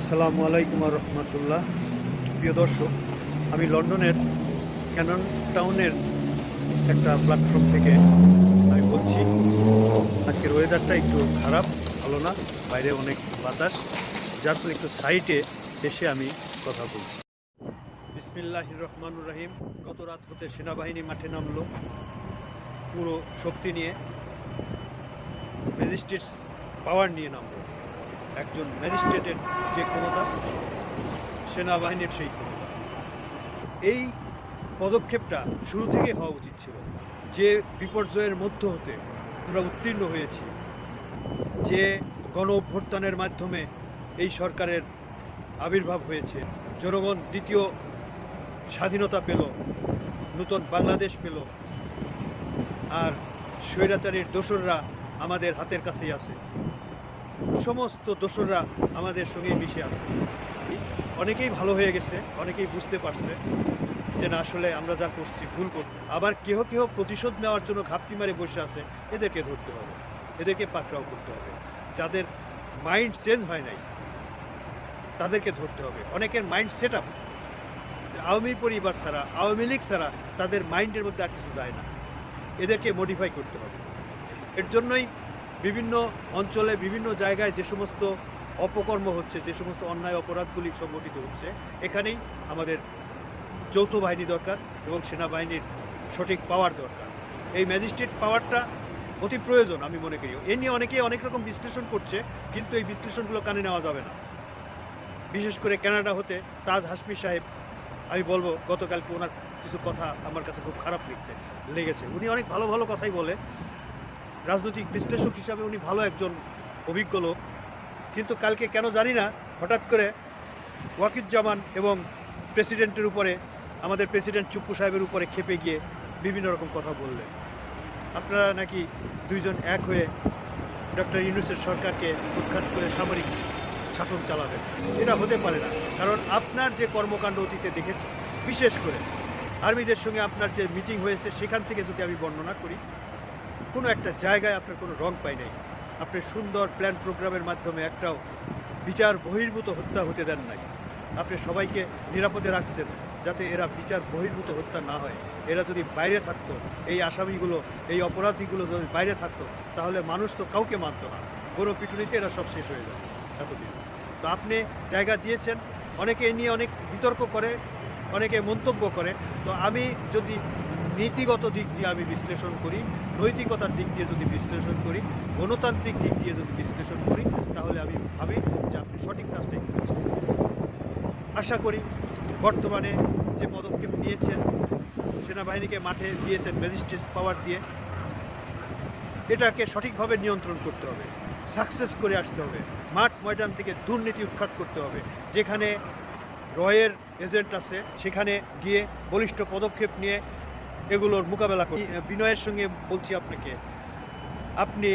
আসসালামু আলাইকুম রহমতুল্লাহ। প্রিয় দর্শক, আমি লন্ডনের ক্যানন টাউনের একটা প্ল্যাটফর্ম থেকে আমি বলছি, আজকের ওয়েদারটা একটু খারাপ, ভালো না, বাইরে অনেক বাতাস। যার ফলে একটু সাইটে এসে আমি কথা বলছি। বিসমিল্লাহ রহমানুর রহিম। গত রাত হতে সেনাবাহিনী মাঠে নামলো। পুরো শক্তি নিয়ে ম্যাজিস্ট্রেটস পাওয়ার নিয়ে নামলো। একজন ম্যাজিস্ট্রেটের যে ক্ষমতা, সেনাবাহিনীর সেই ক্ষমতা। এই পদক্ষেপটা শুরু থেকে হওয়া উচিত ছিল। যে বিপর্যয়ের মধ্য হতে আমরা উত্তীর্ণ হয়েছি, যে গণ অভ্যুত্থানের মাধ্যমে এই সরকারের আবির্ভাব হয়েছে, জনগণ দ্বিতীয় স্বাধীনতা পেল, নূতন বাংলাদেশ পেল, আর স্বৈরাচারীর দোসররা আমাদের হাতের কাছেই আছে। সমস্ত দোসররা আমাদের সঙ্গে মিশে আছে। অনেকেই ভালো হয়ে গেছে, অনেকেই বুঝতে পারছে যে না, আসলে আমরা যা করছি ভুল করছি। আবার কেহ কেহ প্রতিশোধ নেওয়ার জন্য ঘাপটি মারে বসে আছে, এদেরকে ধরতে হবে, এদেরকে পাকড়াও করতে হবে। যাদের মাইন্ড চেঞ্জ হয় নাই, তাদেরকে ধরতে হবে। অনেকের মাইন্ড সেট আপ আওয়ামী পরিবার ছাড়া, আওয়ামী লীগ ছাড়া তাদের মাইন্ডের মধ্যে আর কিছু যায় না। এদেরকে মডিফাই করতে হবে। এর জন্যই বিভিন্ন অঞ্চলে, বিভিন্ন জায়গায় যে সমস্ত অপকর্ম হচ্ছে, যে সমস্ত অন্যায় অপরাধগুলি সংগঠিত হচ্ছে, এখানেই আমাদের যৌথ বাহিনী দরকার এবং সেনাবাহিনীর সঠিক পাওয়ার দরকার। এই ম্যাজিস্ট্রেট পাওয়ারটা অতি প্রয়োজন আমি মনে করি। এ নিয়ে অনেকেই অনেক রকম বিশ্লেষণ করছে, কিন্তু এই বিশ্লেষণগুলো কানে নেওয়া যাবে না। বিশেষ করে কানাডা হতে তাজ হাসমি সাহেব, আমি বলব, গতকালকে ওনার কিছু কথা আমার কাছে খুব খারাপ লিখছে লেগেছে। উনি অনেক ভালো ভালো কথাই বলে। রাজনৈতিক বিশ্লেষক হিসাবে উনি ভালো একজন অভিজ্ঞ লোক। কিন্তু কালকে কেন জানি না, হঠাৎ করে ওয়াকিদুজ্জামান এবং প্রেসিডেন্টের উপরে, আমাদের প্রেসিডেন্ট চুপ্পু সাহেবের উপরে খেপে গিয়ে বিভিন্ন রকম কথা বললেন। আপনারা নাকি দুইজন এক হয়ে ডক্টর ইউনুসের সরকারকে উৎখাত করে সামরিক শাসন চালাবেন? এটা হতে পারে না। কারণ আপনার যে কর্মকাণ্ড অতীতে দেখেছি, বিশেষ করে আর্মিদের সঙ্গে আপনার যে মিটিং হয়েছে, সেখান থেকে যদি আমি বর্ণনা করি কোনো একটা জায়গায় আপনার কোনো রং পাই নাই। আপনি সুন্দর প্ল্যান প্রোগ্রামের মাধ্যমে একটাও বিচার বহির্ভূত হত্যা হতে দেন নাই। আপনি সবাইকে নিরাপদে রাখছেন যাতে এরা বিচার বহির্ভূত হত্যা না হয়। এরা যদি বাইরে থাকতো, এই আসামিগুলো, এই অপরাধীগুলো যদি বাইরে থাকতো, তাহলে মানুষ তো কাউকে মানতো না। কোনো পিটুনিতে এরা সব শেষ হয়ে যাবে এতদিন। তো আপনি জায়গা দিয়েছেন, অনেকে এ নিয়ে অনেক বিতর্ক করে, অনেকে মন্তব্য করে। তো আমি যদি নীতিগত দিক দিয়ে আমি বিশ্লেষণ করি, নৈতিকতার দিক দিয়ে যদি বিশ্লেষণ করি, গণতান্ত্রিক দিক দিয়ে যদি বিশ্লেষণ করি, তাহলে আমি ভাবি যে আপনি সঠিক কাজটাই করেছেন। আশা করি বর্তমানে যে পদক্ষেপ নিয়েছেন, সেনাবাহিনীকে মাঠে দিয়েছেন ম্যাজিস্ট্রেট পাওয়ার দিয়ে, এটাকে সঠিকভাবে নিয়ন্ত্রণ করতে হবে, সাকসেস করে আসতে হবে, মাঠ ময়দান থেকে দুর্নীতি উৎখাত করতে হবে, যেখানে রয়ের এজেন্ট আছে, সেখানে গিয়ে বলিষ্ঠ পদক্ষেপ নিয়ে এগুলোর মোকাবেলা করি। বিনয়ের সঙ্গে বলছি আপনাকে, আপনি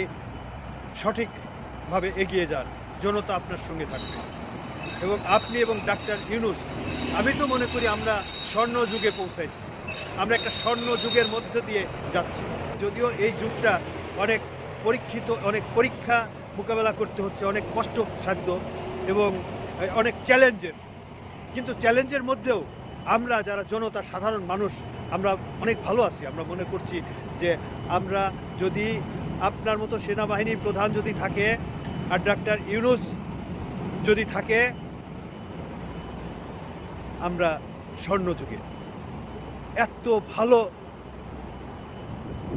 সঠিকভাবে এগিয়ে যান, জনতা আপনার সঙ্গে থাকবে। এবং আপনি এবং ডাক্তার ইউনুস, আমি তো মনে করি আমরা স্বর্ণ যুগে পৌঁছাইছি। আমরা একটা স্বর্ণ যুগের মধ্য দিয়ে যাচ্ছি। যদিও এই যুগটা অনেক পরীক্ষিত, অনেক পরীক্ষা মোকাবেলা করতে হচ্ছে, অনেক কষ্টসাধ্য এবং অনেক চ্যালেঞ্জের। কিন্তু চ্যালেঞ্জের মধ্যেও আমরা যারা জনতা, সাধারণ মানুষ, আমরা অনেক ভালো আছি। আমরা মনে করছি যে আমরা যদি আপনার মতো সেনাবাহিনী প্রধান যদি থাকে আর ডাক্তার ইউনুস যদি থাকে, আমরা স্বর্ণযুগে। এত ভালো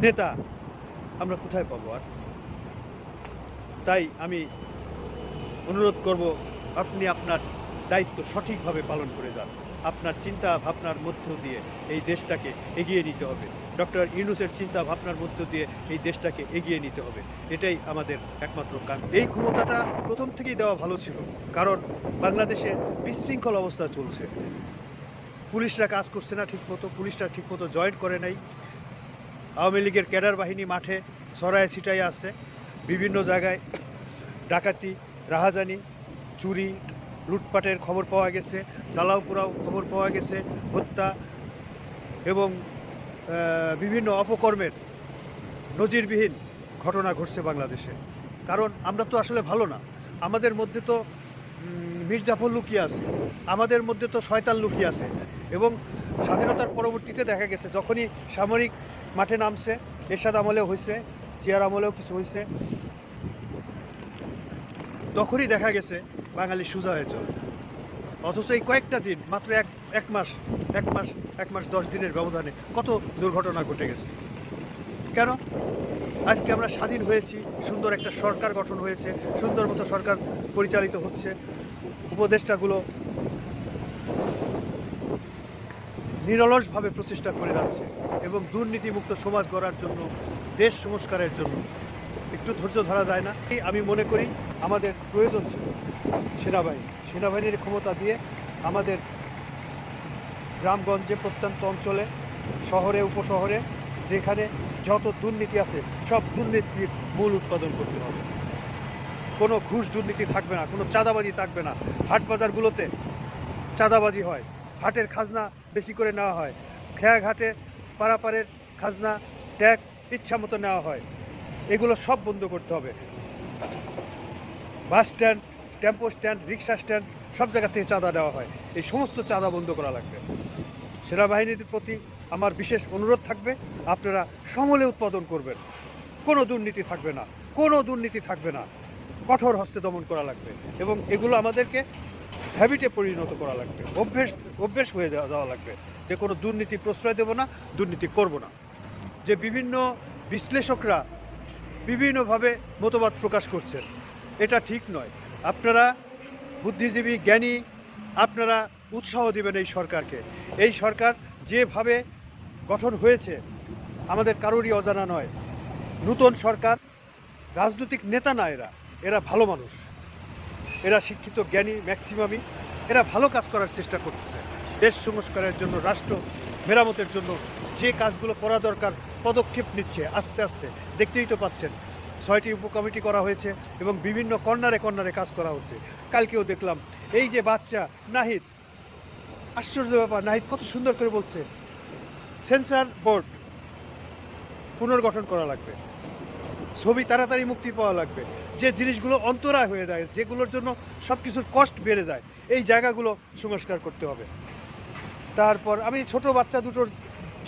নেতা আমরা কোথায় পাবো আর? তাই আমি অনুরোধ করব, আপনি আপনার দায়িত্ব সঠিকভাবে পালন করে যান। আপনার চিন্তা ভাবনার মধ্য দিয়ে এই দেশটাকে এগিয়ে নিতে হবে। ডক্টর ইউনুসের চিন্তা ভাবনার মধ্য দিয়ে এই দেশটাকে এগিয়ে নিতে হবে। এটাই আমাদের একমাত্র কাজ এই ক্ষমতাটা প্রথম থেকেই দেওয়া ভালো ছিল। কারণ বাংলাদেশে বিশৃঙ্খল অবস্থা চলছে। পুলিশরা কাজ করছে না ঠিকমতো, পুলিশরা ঠিকমতো জয়েন করে নাই। আওয়ামী লীগের ক্যাডার বাহিনী মাঠে সরায় ছিটাই আছে। বিভিন্ন জায়গায় ডাকাতি, রাহাজানি, চুরি লুটপাটের খবর পাওয়া গেছে জ্বালাও পোড়াও খবর পাওয়া গেছে, হত্যা এবং বিভিন্ন অপকর্মের নজিরবিহীন ঘটনা ঘটছে বাংলাদেশে। কারণ আমরা তো আসলে ভালো না। আমাদের মধ্যে তো মির্জাফর লুকিয়ে আছে। আমাদের মধ্যে তো শয়তান লুকিয়ে আছে। এবং স্বাধীনতার পরবর্তীতে দেখা গেছে, যখনই সামরিক মাঠে নামছে, এরশাদ আমলেও হয়েছে জিয়ার আমলেও কিছু হয়েছে তখনই দেখা গেছে বাঙালি সোজা হয়ে চলে। অথচ এই কয়েকটা দিন, মাত্র এক এক মাস এক মাস এক মাস, দশ দিনের ব্যবধানে কত দুর্ঘটনা ঘটে গেছে। কেন? আজকে আমরা স্বাধীন হয়েছি, সুন্দর একটা সরকার গঠন হয়েছে, সুন্দর মতো সরকার পরিচালিত হচ্ছে। উপদেষ্টাগুলো নিরলসভাবে প্রচেষ্টা করে যাচ্ছে এবং দুর্নীতিমুক্ত সমাজ গড়ার জন্য, দেশ সংস্কারের জন্য একটু ধৈর্য ধরা যায় না। আমি মনে করি আমাদের প্রয়োজন ছিল সেনাবাহিনী। সেনাবাহিনীর ক্ষমতা দিয়ে আমাদের গ্রামগঞ্জে প্রত্যন্ত অঞ্চলে, শহরে, উপশহরে যেখানে যত দুর্নীতি আছে, সব দুর্নীতির মূল উৎপাদন করতে হবে। কোনো ঘুষ দুর্নীতি থাকবে না, কোনো চাঁদাবাজি থাকবে না। হাট বাজারগুলোতে চাঁদাবাজি হয়, হাটের খাজনা বেশি করে নেওয়া হয়, খেয়াঘাটে পারাপারের খাজনা, ট্যাক্স ইচ্ছা মতো নেওয়া হয়। এগুলো সব বন্ধ করতে হবে। Bus stand, tempo stand, rickshaw stand, সব জায়গা থেকে চাঁদা দেওয়া হয়। এই সমস্ত চাঁদা বন্ধ করা লাগবে। সেনাবাহিনীর প্রতি আমার বিশেষ অনুরোধ থাকবে, আপনারা সমলে উৎপাদন করবেন। কোনো দুর্নীতি থাকবে না, কোনো দুর্নীতি থাকবে না। কঠোর হস্তে দমন করা লাগবে এবং এগুলো আমাদেরকে হ্যাবিটে পরিণত করা লাগবে। অভ্যেস অভ্যেস হয়ে যাওয়া লাগবে যে কোনো দুর্নীতি প্রশ্রয় দেব না, দুর্নীতি করব না। যে বিভিন্ন বিশ্লেষকরা বিভিন্নভাবে মতবাদ প্রকাশ করছেন। এটা ঠিক নয়। আপনারা বুদ্ধিজীবী, জ্ঞানী, আপনারা উৎসাহ দেবেন এই সরকারকে। এই সরকার যেভাবে গঠন হয়েছে, আমাদের কারোরই অজানা নয়। নূতন সরকার, রাজনৈতিক নেতা না এরা। এরা ভালো মানুষ। এরা শিক্ষিত, জ্ঞানী, ম্যাক্সিমামই। এরা ভালো কাজ করার চেষ্টা করতেছে। দেশ সংস্কারের জন্য, রাষ্ট্র মেরামতের জন্য যে কাজগুলো করা দরকার পদক্ষেপ নিচ্ছে, আস্তে আস্তে। দেখতেই তো পাচ্ছেন, ছয়টি উপকমিটি করা হয়েছে এবং বিভিন্ন কর্নারে কর্নারে কাজ করা হচ্ছে। কালকেও দেখলাম, এই যে বাচ্চা, নাহিদ, আশ্চর্য ব্যাপার, নাহিদ কত সুন্দর করে বলছে, সেন্সার বোর্ড পুনর্গঠন করা লাগবে। ছবি তাড়াতাড়ি মুক্তি পাওয়া লাগবে। যে জিনিসগুলো অন্তরায় হয়ে যায়, যেগুলোর জন্য সব কিছুর কষ্ট বেড়ে যায়, এই জায়গাগুলো সংস্কার করতে হবে। তারপর আমি ছোট বাচ্চা দুটোর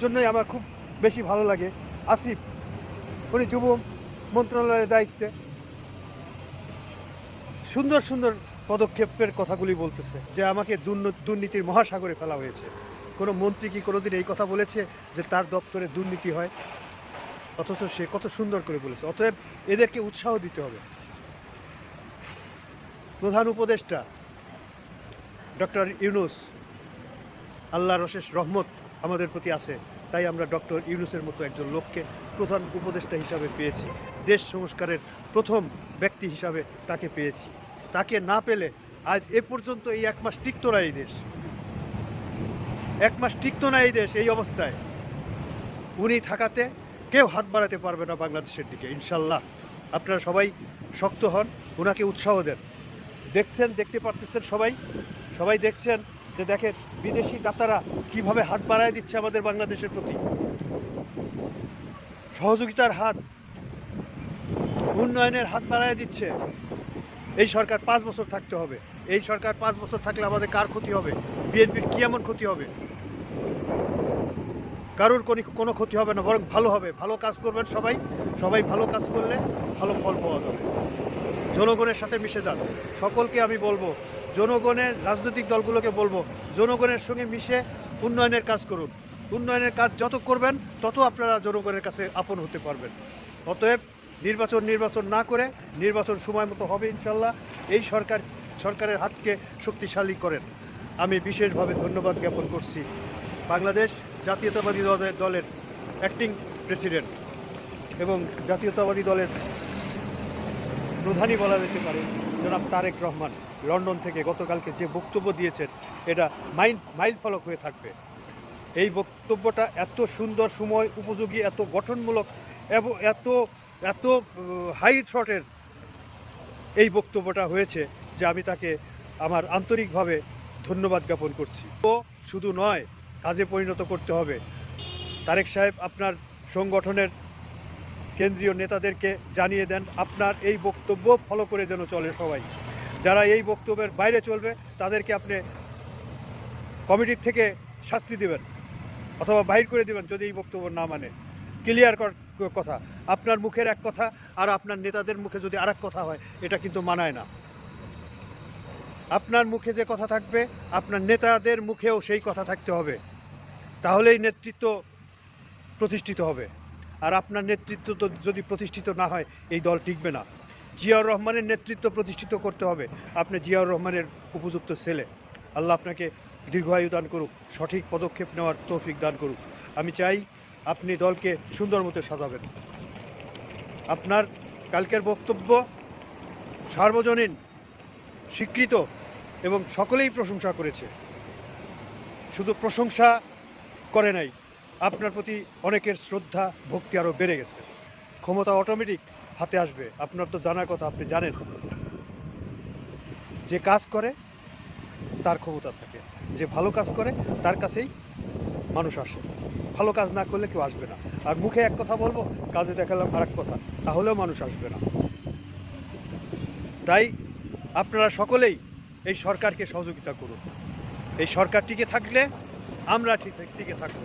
জন্যই আমার খুব বেশি ভালো লাগে। আসিফ, উনি যুব মন্ত্রণালয়ের দায়িত্বে। সুন্দর সুন্দর পদক্ষেপের কথাগুলি বলতেছে, যে আমাকে দুর্ন- দুর্নীতির মহাসাগরে ফেলা হয়েছে। কোনো মন্ত্রী কি কোনোদিন এই কথা বলেছে, যে তার দপ্তরে দুর্নীতি হয়? অথচ সে কত সুন্দর করে বলেছে। অতএব এদেরকে উৎসাহ দিতে হবে। প্রধান উপদেষ্টা ডক্টর ইউনুস, আল্লাহর অশেষ রহমত আমাদের প্রতি আছে। তাই আমরা ডক্টর ইউনুসের মতো একজন লোককে প্রধান উপদেষ্টা হিসাবে পেয়েছি। দেশ সংস্কারের প্রথম ব্যক্তি হিসাবে তাকে পেয়েছি। তাকে না পেলে আজ এ পর্যন্ত এই এক মাস টিকতো না এই দেশ। এক মাস টিকতো না এই দেশ এই অবস্থায়। উনি থাকাতে কেউ হাত বাড়াতে পারবে না বাংলাদেশের দিকে, ইনশাল্লাহ। আপনারা সবাই শক্ত হন ওনাকে উৎসাহ দেন। দেখছেন, দেখতে পারতেছেন সবাই? সবাই দেখছেন যে দেখেন বিদেশি দাতারা কীভাবে হাত বাড়ায় দিচ্ছে আমাদের বাংলাদেশের প্রতি। সহযোগিতার হাত, উন্নয়নের হাত বাড়ায় দিচ্ছে। এই সরকার পাঁচ বছর থাকতে হবে। এই সরকার পাঁচ বছর থাকলে আমাদের কার ক্ষতি হবে? বিএনপির কি এমন ক্ষতি হবে? কারোর কোনো কোনো ক্ষতি হবে না, বরং ভালো হবে। ভালো কাজ করবেন সবাই। সবাই ভালো কাজ করলে ভালো ফল পাওয়া যাবে। জনগণের সাথে মিশে যান। সকলকে আমি বলব জনগণের রাজনৈতিক দলগুলোকে বলব, জনগণের সঙ্গে মিশে উন্নয়নের কাজ করুন। উন্নয়নের কাজ যত করবেন, তত আপনারা জনগণের কাছে আপন হতে পারবেন। অতএব নির্বাচন নির্বাচন না করে নির্বাচন সময় মতো হবে ইনশাল্লাহ। এই সরকার, সরকারের হাতকে শক্তিশালী করেন। আমি বিশেষভাবে ধন্যবাদ জ্ঞাপন করছি বাংলাদেশ জাতীয়তাবাদী দলের দলের অ্যাক্টিং প্রেসিডেন্ট এবং জাতীয়তাবাদী দলের প্রধানই বলা যেতে পারে। জনাব তারেক রহমান, লন্ডন থেকে গতকালকে যে বক্তব্য দিয়েছেন, এটা মাইল মাইল ফলক হয়ে থাকবে। এই বক্তব্যটা এত সুন্দর সময় উপযোগী, এত গঠনমূলক এবং এত এত হাই শটের এই বক্তব্যটা হয়েছে যে আমি তাকে আমার আন্তরিকভাবে ধন্যবাদ জ্ঞাপন করছি। ও শুধু নয়, কাজে পরিণত করতে হবে। তারেক সাহেব, আপনার সংগঠনের কেন্দ্রীয় নেতাদেরকে জানিয়ে দেন, আপনার এই বক্তব্য ফলো করে যেন চলে সবাই। যারা এই বক্তব্যের বাইরে চলবে, তাদেরকে আপনি কমিটির থেকে শাস্তি দেবেন, অথবা বাহির করে দেবেন, যদি এই বক্তব্য না মানে। ক্লিয়ার কথা। আপনার মুখের এক কথা, আর আপনার নেতাদের মুখে যদি আর কথা হয়, এটা কিন্তু মানায় না। আপনার মুখে যে কথা থাকবে, আপনার নেতাদের মুখেও সেই কথা থাকতে হবে। তাহলেই নেতৃত্ব প্রতিষ্ঠিত হবে। আর আপনার নেতৃত্ব তো যদি প্রতিষ্ঠিত না হয়, এই দল টিকবে না। জিয়াউর রহমানের নেতৃত্ব প্রতিষ্ঠিত করতে হবে, আপনি জিয়াউর রহমানের উপযুক্ত ছেলে। আল্লাহ আপনাকে দীর্ঘায়ু দান করুক, সঠিক পদক্ষেপ নেওয়ার তৌফিক দান করুক। আমি চাই আপনি দলকে সুন্দর মতো সাজাবেন। আপনার কালকের বক্তব্য সার্বজনীন, স্বীকৃত এবং সকলেই প্রশংসা করেছে। শুধু প্রশংসা করে নাই আপনার প্রতি অনেকের শ্রদ্ধা, ভক্তি আরও বেড়ে গেছে। ক্ষমতা অটোমেটিক হাতে আসবে। আপনার তো জানার কথা, আপনি জানেন। যে কাজ করে, তার ক্ষমতা থাকে। যে ভালো কাজ করে, তার কাছেই মানুষ আসে। ভালো কাজ না করলে কেউ আসবে না। আর মুখে এক কথা বলব, কাজে দেখালাম আর এক কথা, তাহলেও মানুষ আসবে না। তাই আপনারা সকলেই এই সরকারকে সহযোগিতা করুন। এই সরকার টিকে থাকলে আমরা ঠিক টিকে থাকব।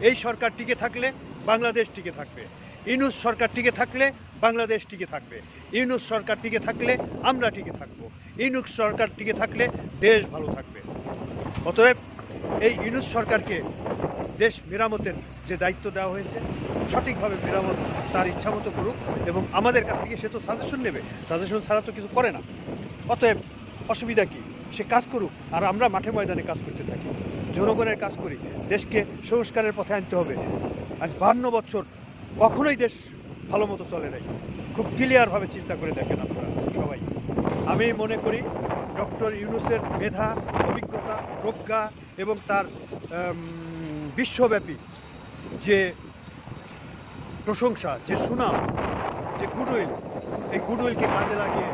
এই সরকার টিকে থাকলে বাংলাদেশ টিকে থাকবে। ইউনুস সরকার টিকে থাকলে বাংলাদেশ টিকে থাকবে। ইউনুস সরকার টিকে থাকলে আমরা টিকে থাকব। ইউনুস সরকার টিকে থাকলে দেশ ভালো থাকবে। অতএব এই ইউনুস সরকারকে দেশ মেরামতের যে দায়িত্ব দেওয়া হয়েছে, সঠিকভাবে মেরামত তার ইচ্ছা মতো করুক এবং আমাদের কাছ থেকে সে তো সাজেশন নেবে। সাজেশন ছাড়া তো কিছু করে না। অতএব অসুবিধা কি? সে কাজ করুক আর আমরা মাঠে ময়দানে কাজ করতে থাকি। জনগণের কাজ করি, দেশকে সংস্কারের পথে আনতে হবে। আজ বান্ন বছর কখনোই দেশ ভালো মতো চলে নাই। খুব ক্লিয়ারভাবে চিন্তা করে দেখেন আপনারা সবাই। আমি মনে করি ডক্টর ইউনুসের মেধা, অভিজ্ঞতা, প্রজ্ঞা এবং তার বিশ্বব্যাপী যে প্রশংসা, যে সুনাম, যে গুডউইল এই গুডউইলকে কাজে লাগিয়ে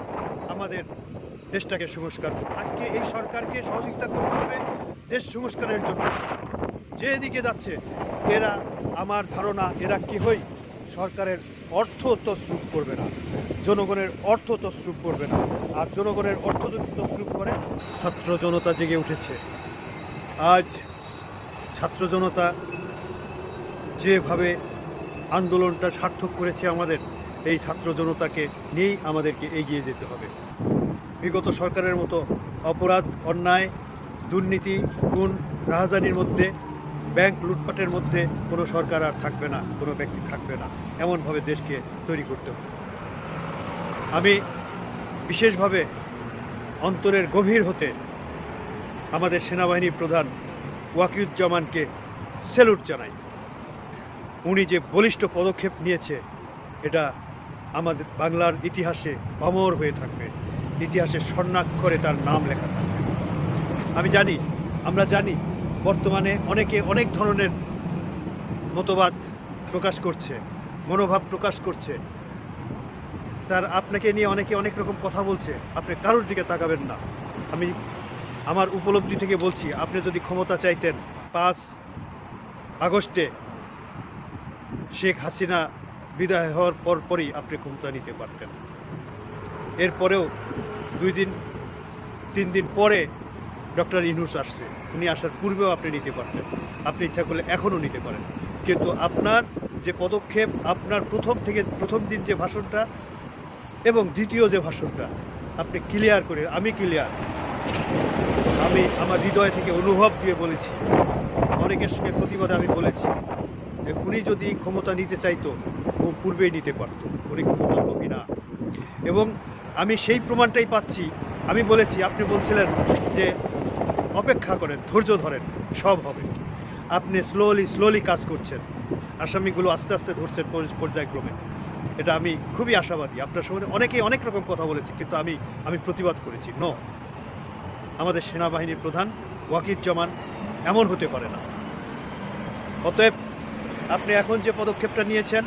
আমাদের দেশটাকে সংস্কার। আজকে এই সরকারকে সহযোগিতা করতে হবে। দেশ সংস্কারের জন্য। যে এদিকে যাচ্ছে, এরা আমার ধারণা, এরা কেহই সরকারের অর্থ তসরুপ করবে না। জনগণের অর্থ তসরুপ করবে না। আর জনগণের অর্থ যদি তসরুপ করে, ছাত্র জনতা জেগে উঠেছে। আজ ছাত্র জনতা যেভাবে আন্দোলনটা সার্থক করেছে আমাদের, এই ছাত্র জনতাকে নিয়েই আমাদেরকে এগিয়ে যেতে হবে। বিগত সরকারের মতো অপরাধ, অন্যায় দুর্নীতি, খুন, রাহাজানির মধ্যে, ব্যাংক লুটপাটের মধ্যে কোনো সরকার আর থাকবে না, কোনো ব্যক্তি থাকবে না। এমনভাবে দেশকে তৈরি করতে হবে। আমি বিশেষভাবে অন্তরের গভীর হতে আমাদের সেনাবাহিনী প্রধান ওয়াকিউজ্জামানকে স্যালুট জানাই। উনি যে বলিষ্ঠ পদক্ষেপ নিয়েছে, এটা আমাদের বাংলার ইতিহাসে অমর হয়ে থাকবে। ইতিহাসে স্বর্ণাক্ষরে তার নাম লেখা থাকবে। আমি জানি, আমরা জানি, বর্তমানে অনেকে অনেক ধরনের মতবাদ প্রকাশ করছে, মনোভাব প্রকাশ করছে। স্যার, আপনাকে নিয়ে অনেকে অনেক রকম কথা বলছে, আপনি কারোর দিকে তাকাবেন না। আমি আমার উপলব্ধি থেকে বলছি, আপনি যদি ক্ষমতা চাইতেন, পাঁচ আগস্টে শেখ হাসিনা বিদায় হওয়ার পরপরই আপনি ক্ষমতা নিতে পারতেন। এরপরেও দুই দিন, তিন দিন পরে ডক্টর ইনুস আসছে, উনি আসার পূর্বেও আপনি নিতে পারতেন। আপনি ইচ্ছা করলে এখনও নিতে পারেন। কিন্তু আপনার যে পদক্ষেপ, আপনার প্রথম থেকে প্রথম দিন যে ভাষণটা এবং দ্বিতীয় যে ভাষণটা, আপনি ক্লিয়ার করে, আমি ক্লিয়ার আমি আমার হৃদয় থেকে অনুভব দিয়ে বলেছি। অনেকের সঙ্গে প্রতিবাদে আমি বলেছি যে উনি যদি ক্ষমতা নিতে চাইতো, ও পূর্বেই নিতে পারতো। উনি ক্ষমতা লোভী না। এবং আমি সেই প্রমাণটাই পাচ্ছি। আমি বলেছি, আপনি বলছিলেন যে অপেক্ষা করেন ধৈর্য ধরেন, সব হবে। আপনি স্লোলি স্লোলি কাজ করছেন। আসামিগুলো আস্তে আস্তে ধরছেন পর্যায়ক্রমে। এটা আমি খুবই আশাবাদী। আপনার সম্বন্ধে অনেকেই অনেক রকম কথা বলেছি, কিন্তু আমি আমি প্রতিবাদ করেছি। ন আমাদের সেনাবাহিনীর প্রধান ওয়াকিজ্জামান এমন হতে পারে না। অতএব আপনি এখন যে পদক্ষেপটা নিয়েছেন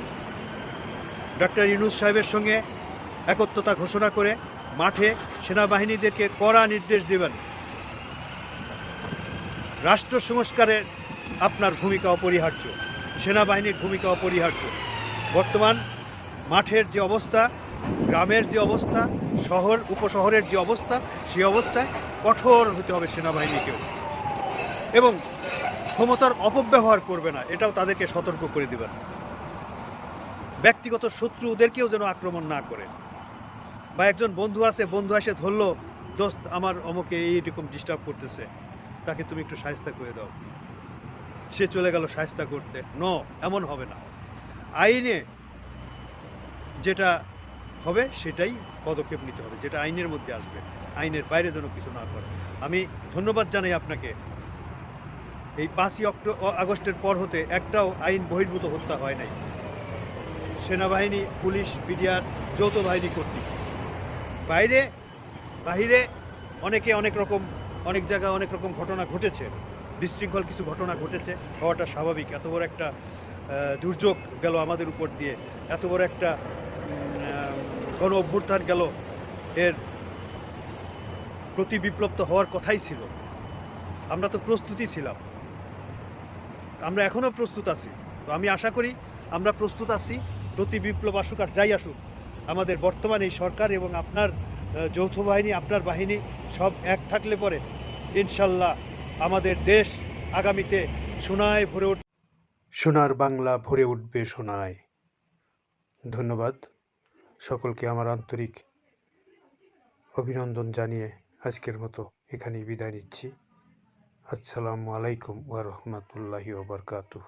ডক্টর ইউনুস সাহেবের সঙ্গে একত্রতা ঘোষণা করে মাঠে সেনাবাহিনীদেরকে কড়া নির্দেশ দেবেন। রাষ্ট্র সংস্কারে আপনার ভূমিকা অপরিহার্য, সেনাবাহিনীর ভূমিকা অপরিহার্য। বর্তমান মাঠের যে অবস্থা, গ্রামের যে অবস্থা, শহর, উপশহরের যে অবস্থা সেই অবস্থায় কঠোর হতে হবে সেনাবাহিনীকেও। এবং ক্ষমতার অপব্যবহার করবে না, এটাও তাদেরকে সতর্ক করে দেবেন। ব্যক্তিগত শত্রুদেরকেও যেন আক্রমণ না করে। বা একজন বন্ধু আছে, বন্ধু এসে ধরলো, দোস্ত, আমার অমুকে এইরকম ডিস্টার্ব করতেছে। তাকে তুমি একটু সাহায্য করে দাও। সে চলে গেল সাহায্য করতে। ন, এমন হবে না। আইনে যেটা হবে সেটাই পদক্ষেপ নিতে হবে, যেটা আইনের মধ্যে আসবে। আইনের বাইরে যেন কিছু না করে। আমি ধন্যবাদ জানাই আপনাকে। এই পাঁচই অক্টো আগস্টের পর হতে একটাও আইন বহির্ভূত হত্যা হয় নাই। সেনাবাহিনী, পুলিশ, বিডিআর যৌথ বাহিনী কর্তৃক। বাইরে, বাহিরে অনেকে অনেক রকম অনেক জায়গায় অনেক রকম ঘটনা ঘটেছে। বিশৃঙ্খল কিছু ঘটনা ঘটেছে। হওয়াটা স্বাভাবিক। এত বড় একটা দুর্যোগ গেল আমাদের উপর দিয়ে। এত বড় একটা গণ অভ্যুত্থান গেল। এর প্রতি বিপ্লব তো হওয়ার কথাই ছিল। আমরা তো প্রস্তুতি ছিলাম। আমরা এখনও প্রস্তুত আছি। তো আমি আশা করি আমরা প্রস্তুত আছি। প্রতি বিপ্লব আসুক আর যাই আসুক, আমাদের বর্তমান এই সরকার এবং আপনার যৌথ বাহিনী, আপনার বাহিনী সব এক থাকলে পরে ইনশাল্লাহ আমাদের দেশ আগামীতে সোনায় ভরে উঠ সোনার বাংলা ভরে উঠবে সোনায়। ধন্যবাদ সকলকে আমার আন্তরিক অভিনন্দন জানিয়ে আজকের মতো এখানেই বিদায় নিচ্ছি। আসসালামু আলাইকুম ওয়া বারাকাতুহু।